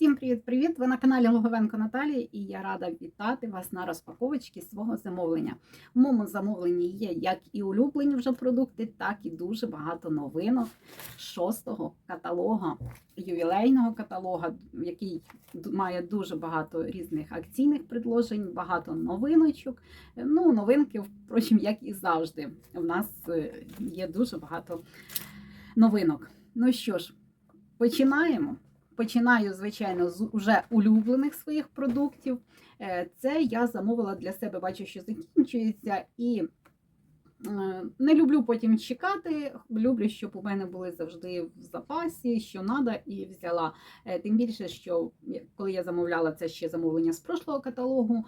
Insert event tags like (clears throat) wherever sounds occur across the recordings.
Всім привіт-привіт! Ви на каналі Логовенко Наталії і я рада вітати вас на розпаковочці свого замовлення. В моєму замовленні є як і улюблені вже продукти, так і дуже багато новинок шостого каталога, ювілейного каталога, який має дуже багато різних акційних предложень, багато новиночок. Ну, новинки, впрочем, як і завжди. У нас е, є дуже багато новинок. Ну що ж, починаємо. Починаю, звичайно, з уже улюблених своїх продуктів. Е, Це я замовила для себе, бачу, що закінчується, і е, не люблю потім чекати. Люблю, щоб у мене були завжди в запасі, що треба, і взяла. Е, Тим більше, що коли я замовляла це ще замовлення з прошлого каталогу,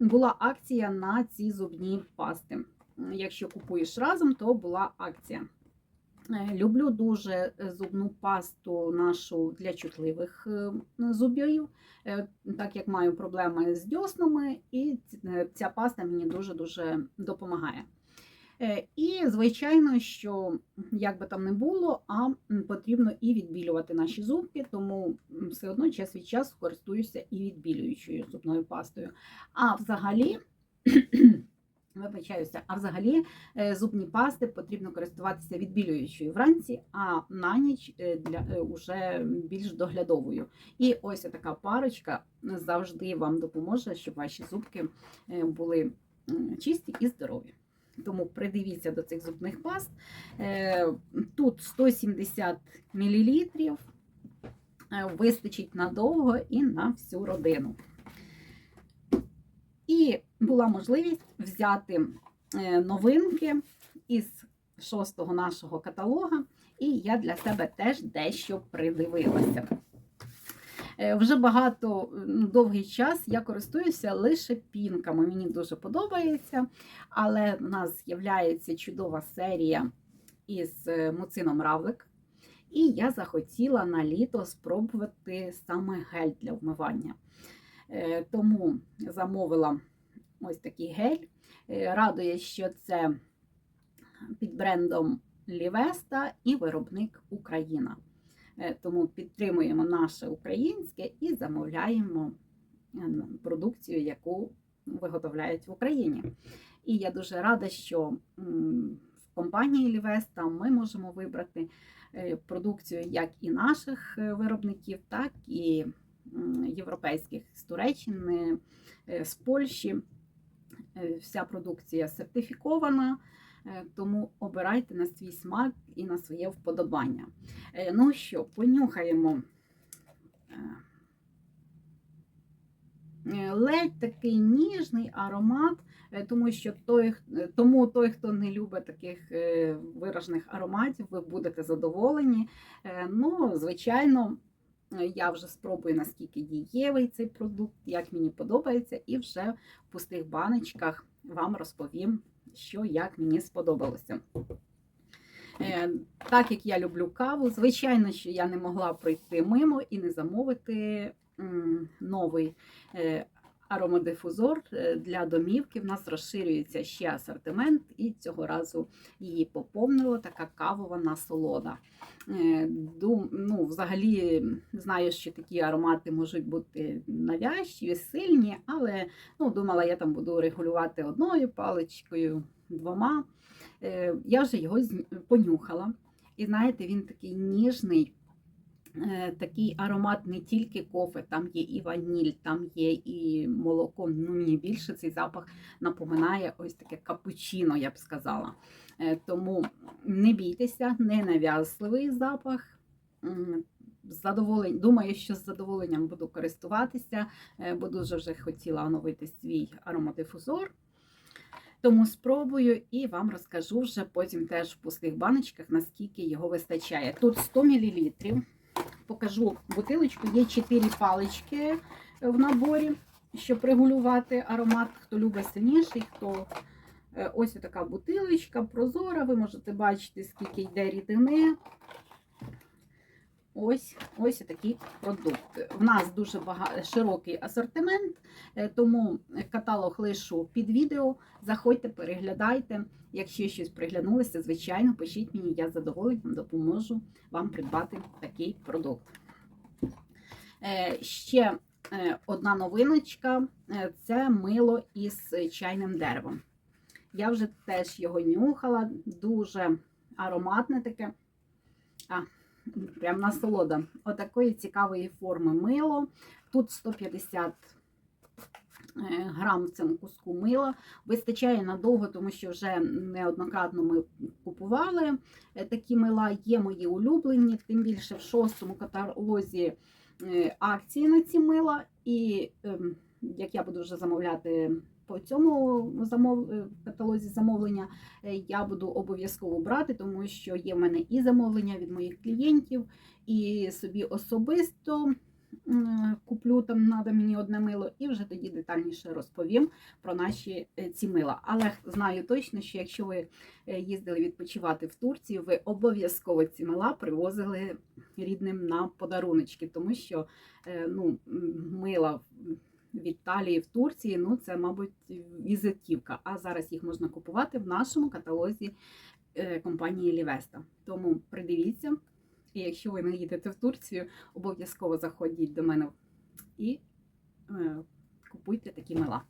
була акція на ці зубні пасти. Якщо купуєш разом, то була акція. Е, Люблю дуже зубну пасту нашу для чутливих е, зубів, е, так як маю проблеми з дьоснами, і ця паста мені дуже-дуже допомагає. Е, І, звичайно, що як би там не було, а потрібно і відбілювати наші зубки, тому все одно час від часу користуюся і відбілюючою зубною пастою. А взагалі. Вибачаюся, а взагалі е, зубні пасти потрібно користуватися відбілюючою вранці, а на ніч е, для е, уже більш доглядовою. І ось така парочка завжди вам допоможе, щоб ваші зубки були чисті і здорові. Тому придивіться до цих зубних паст. Тут 170 мл, вистачить надовго і на всю родину. І була можливість взяти е, новинки із шостого нашого каталога, і я для себе теж дещо придивилася. Е, Вже багато довгий час я користуюся лише пінками. Мені дуже подобається, але в нас з'являється чудова серія із е, муцином равлик. І я захотіла на літо спробувати саме гель для вмивання. Тому замовила ось такий гель. Е, Радує, що це під брендом Лівеста і виробник Україна. Е, Тому підтримуємо наше українське і замовляємо е, продукцію, яку виготовляють в Україні. І я дуже рада, що в компанії Лівеста ми можемо вибрати продукцію як і наших виробників, так і європейських з Туреччини, з Польщі. Е, Вся продукція сертифікована, е, тому обирайте на свій смак і на своє вподобання. Е, Ну що, понюхаємо. Ледь такий ніжний аромат, тому що той, тому той, хто не любить таких виражених ароматів, ви будете задоволені. Ну, звичайно, я вже спробую, наскільки дієвий цей продукт, як мені подобається, і вже в пустих баночках вам розповім, що як мені сподобалося. Е, Так як я люблю каву, звичайно, що я не могла пройти мимо і не замовити новий е, аромадифузор е, для домівки. В нас розширюється ще асортимент, і цього разу її поповнило така кавова насолода. Е, дум- Ну, взагалі знаю, що такі аромати можуть бути навязчиві, сильні, але ну, думала, я там буду регулювати одною паличкою, двома. Е, Я вже його понюхала. І знаєте, він такий ніжний, такий аромат не тільки кофе, там є і ваніль, там є і молоко. Ну, мені більше цей запах напоминає ось таке капучино, я б сказала. Е, Тому не бійтеся, не нав'язливий запах. Задоволень... Думаю, що з задоволенням буду користуватися, е, бо дуже вже хотіла оновити свій аромадифузор. Тому спробую і вам розкажу вже потім теж в пустих баночках, наскільки його вистачає. Тут 100 мл. Покажу бутилочку, є 4 палички в наборі, щоб регулювати аромат. Хто любить сильніший, хто е, ось така бутилочка прозора. Ви можете бачити, скільки йде рідини. Ось ось такий продукт. В нас дуже бага... широкий асортимент, е, тому каталог лишу під відео. Заходьте, переглядайте. Якщо щось приглянулося, звичайно, пишіть мені, я з задоволенням допоможу вам придбати такий продукт. Е, Ще е, одна новиночка це мило із чайним деревом. Я вже теж його нюхала, дуже ароматне таке. А, прям насолода. Отакої цікавої форми мило. Тут 150 е, грам в цьому куску мила. Вистачає надовго, тому що вже неоднократно ми купували е, такі мила. Є мої улюблені, тим більше в шостому каталозі е, акції на ці мила. І ем, як я буду вже замовляти по цьому замов... е, каталозі замовлення, е, я буду обов'язково брати, тому що є в мене і замовлення від моїх клієнтів, і собі особисто куплю там надо мені одне мило, і вже тоді детальніше розповім про наші е, ці мила. Але знаю точно, що якщо ви їздили відпочивати в Турцію, ви обов'язково ці мила привозили рідним на подаруночки, тому що ну, мила в Італії, в Турції, ну це, мабуть, візитівка. А зараз їх можна купувати в нашому каталозі е, компанії Лівеста. Тому придивіться, і якщо ви не їдете в Турцію, обов'язково заходіть до мене і е, купуйте такі мила.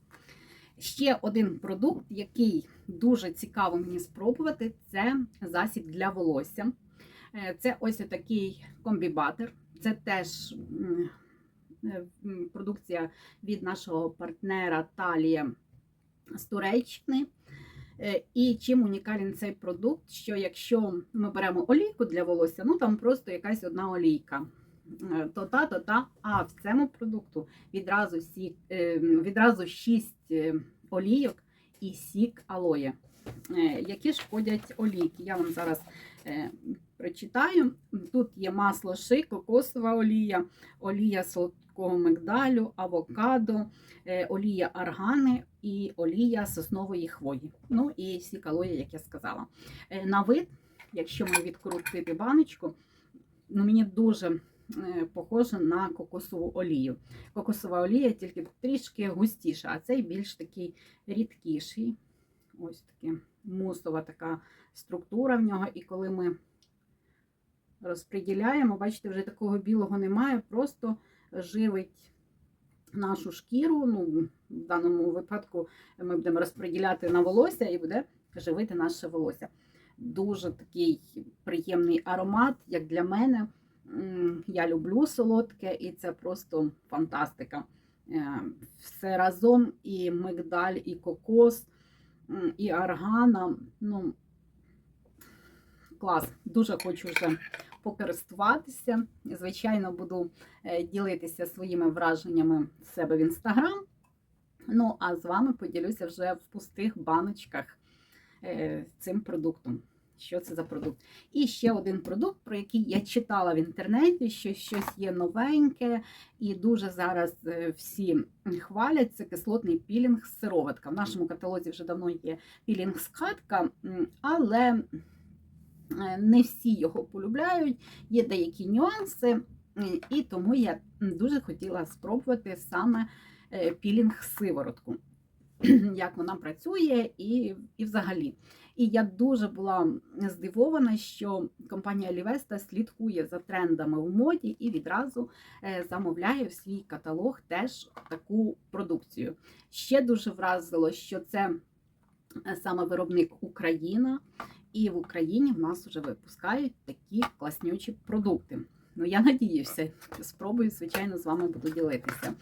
Ще один продукт, який дуже цікаво мені спробувати, це засіб для волосся. Е, Це ось такий комбібатер. Це теж продукція від нашого партнера Талія з Туреччини. Е, І чим унікален цей продукт, що якщо ми беремо олійку для волосся, ну там просто якась одна олійка. Е, То та, то та. А в цьому продукту відразу сік, е, відразу 6 олійок і сік алоє. Е, Які ж входять олійки? Я вам зараз е, прочитаю. Тут є масло ши, кокосова олія, олія солодкого мигдалю, авокадо, е, олія аргани і олія соснової хвої. Ну і сік алоє, як я сказала. Е, На вид, якщо ми відкрутити баночку, ну мені дуже е, похоже на кокосову олію. Кокосова олія тільки трішки густіша, а цей більш такий рідкіший. Ось таке мусова така структура в нього. І коли ми розподіляємо, бачите, вже такого білого немає, просто живить нашу шкіру. Ну, в даному випадку ми будемо розподіляти на волосся і буде живити наше волосся. Дуже такий приємний аромат, як для мене. Я люблю солодке, і це просто фантастика. Е, Все разом і мигдаль, і кокос, і аргана. Ну, клас. Дуже хочу вже покористуватися. Звичайно, буду е, ділитися своїми враженнями в себе в інстаграм. Ну, а з вами поділюся вже в пустих баночках е, цим продуктом. Що це за продукт? І ще один продукт, про який я читала в інтернеті, що щось є новеньке, і дуже зараз е, всі хвалять це кислотний пілінг сироватка. В нашому каталозі вже давно є пілінг скатка, але не всі його полюбляють, є деякі нюанси, і тому я дуже хотіла спробувати саме е, пілінг сиворотку. (clears throat) Як вона працює, і, і взагалі. І я дуже була здивована, що компанія Лівеста слідкує за трендами в моді і відразу е, замовляє в свій каталог теж таку продукцію. Ще дуже вразило, що це е, саме виробник Україна, і в Україні в нас вже випускають такі класнючі продукти. Ну, я надіюся, спробую, звичайно, з вами буду ділитися.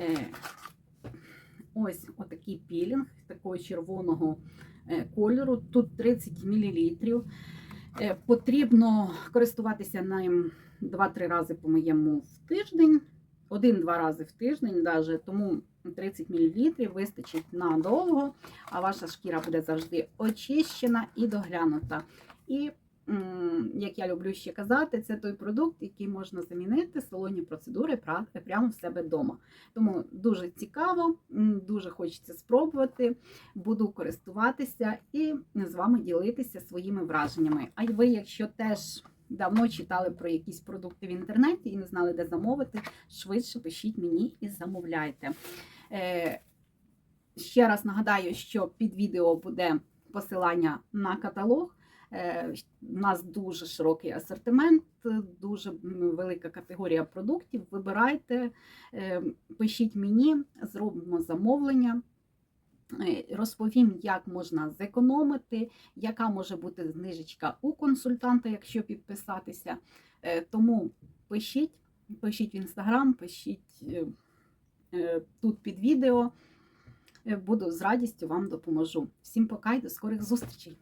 Е, Ось отакий пілінг такого червоного е, кольору. Тут 30 мл. Потрібно користуватися ним 2-3 рази по моєму в тиждень, один-два рази в тиждень, даже, тому 30 мл вистачить надовго, а ваша шкіра буде завжди очищена і доглянута. І як я люблю ще казати, це той продукт, який можна замінити салонні процедури прямо в себе вдома. Тому дуже цікаво, дуже хочеться спробувати. Буду користуватися і з вами ділитися своїми враженнями. А ви, якщо теж давно читали про якісь продукти в інтернеті і не знали, де замовити, швидше пишіть мені і замовляйте. Е, Ще раз нагадаю, що під відео буде посилання на каталог. Е, У нас дуже широкий асортимент, дуже велика категорія продуктів. Вибирайте, е, пишіть мені, зробимо замовлення. Е, Розповім, як можна зекономити, яка може бути знижечка у консультанта, якщо підписатися. Е, Тому пишіть, пишіть в інстаграм, пишіть е, тут під відео. Буду з радістю вам допоможу. Всім пока і до скорих зустрічей!